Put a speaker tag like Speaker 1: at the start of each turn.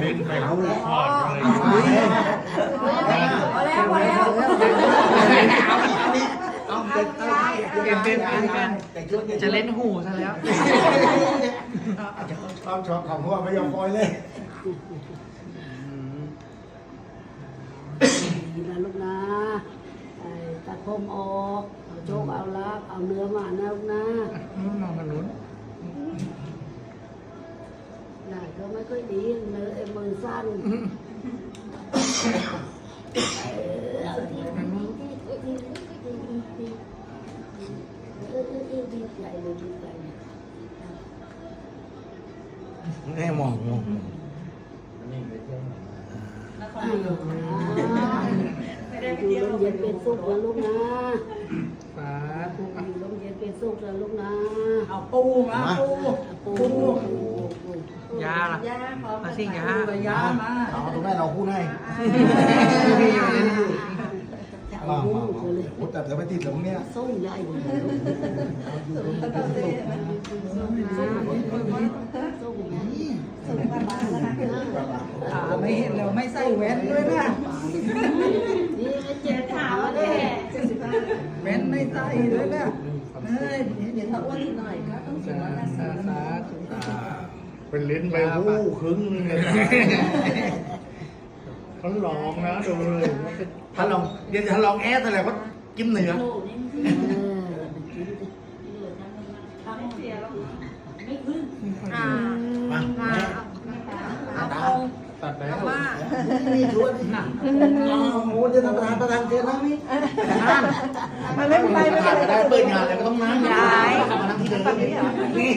Speaker 1: เล่นไปเอาละครเลย
Speaker 2: พอแล้วพอแล้ว
Speaker 3: เอาเด็ก
Speaker 4: เปลี่ยนเป็นเป็นจะเล่นหูซะแล้ว
Speaker 1: ความชอบของพ่อไม่ยอมปล่อยเลย
Speaker 5: ดีนะลูกนะไอ้ตัดผมออกเอาโชคเอาลักเอาเนื้อมานะลูกนะ
Speaker 4: มองกัน นู้น
Speaker 5: ไหนก็ไม่ค่อยดีเนื้อไอ้มือสั้นเออเอาดีดีดีดีดีดีดีเออเออเออดีใจเลยดีใจเลย
Speaker 3: แม่มองมอง
Speaker 5: อยู่ลมเย็นเป็นสุขนะลูกนะ
Speaker 4: ฟ้า
Speaker 5: อยู่ลมเย็นเป็นสุขนะลูกนะ
Speaker 2: เอาปูมาปู
Speaker 5: ปูปูปู
Speaker 4: ยาล่ะ
Speaker 2: ยาขอ
Speaker 4: มาสิยา
Speaker 2: ปูยามา
Speaker 1: เอาตรงแม่เราพูดให้
Speaker 4: พี่อยู่เล่นหู
Speaker 1: มามามาพูดแต่เดี๋ยวไปติดตรงเนี้ย
Speaker 5: ส้มใหญ่เลยส้มใหญ่
Speaker 2: อ่าไม่เห็นแล้วไม่ใส่แว่นด้วยนะ
Speaker 5: นี่ไม่เจ็บขาเลย
Speaker 2: แว่นไม่ใส่ด้วยนะเฮ้ยเดี๋ยวถ้าอ้วนอีกหน่อยก็ต้องส
Speaker 4: สาว
Speaker 2: มร
Speaker 4: สาสาธุ
Speaker 1: เป็นลิ้นไปหู้ครึ่งนึงเลยเขาลองนะดูเลยว่าเป็น
Speaker 3: ถ้าลองเดี๋ยวถ้าลองแอร์แต่ละก็จิ้มเนื้อ
Speaker 2: อ่า
Speaker 3: มา
Speaker 2: มาเอาเอา
Speaker 1: ตัดแล้ว
Speaker 2: ว่า
Speaker 3: นี่ชวนอ๋อโหจะทำประธานประธานเจนั่งนี่
Speaker 2: มาเล่นไป
Speaker 3: ประ
Speaker 2: ไม่
Speaker 3: ธาน
Speaker 2: เป็น
Speaker 3: ก็
Speaker 2: ไร
Speaker 3: ได้เปิดงานแล้วก็ต้องนั่ง
Speaker 2: ย้าย
Speaker 3: กลับมานั่งที่เดิมนี่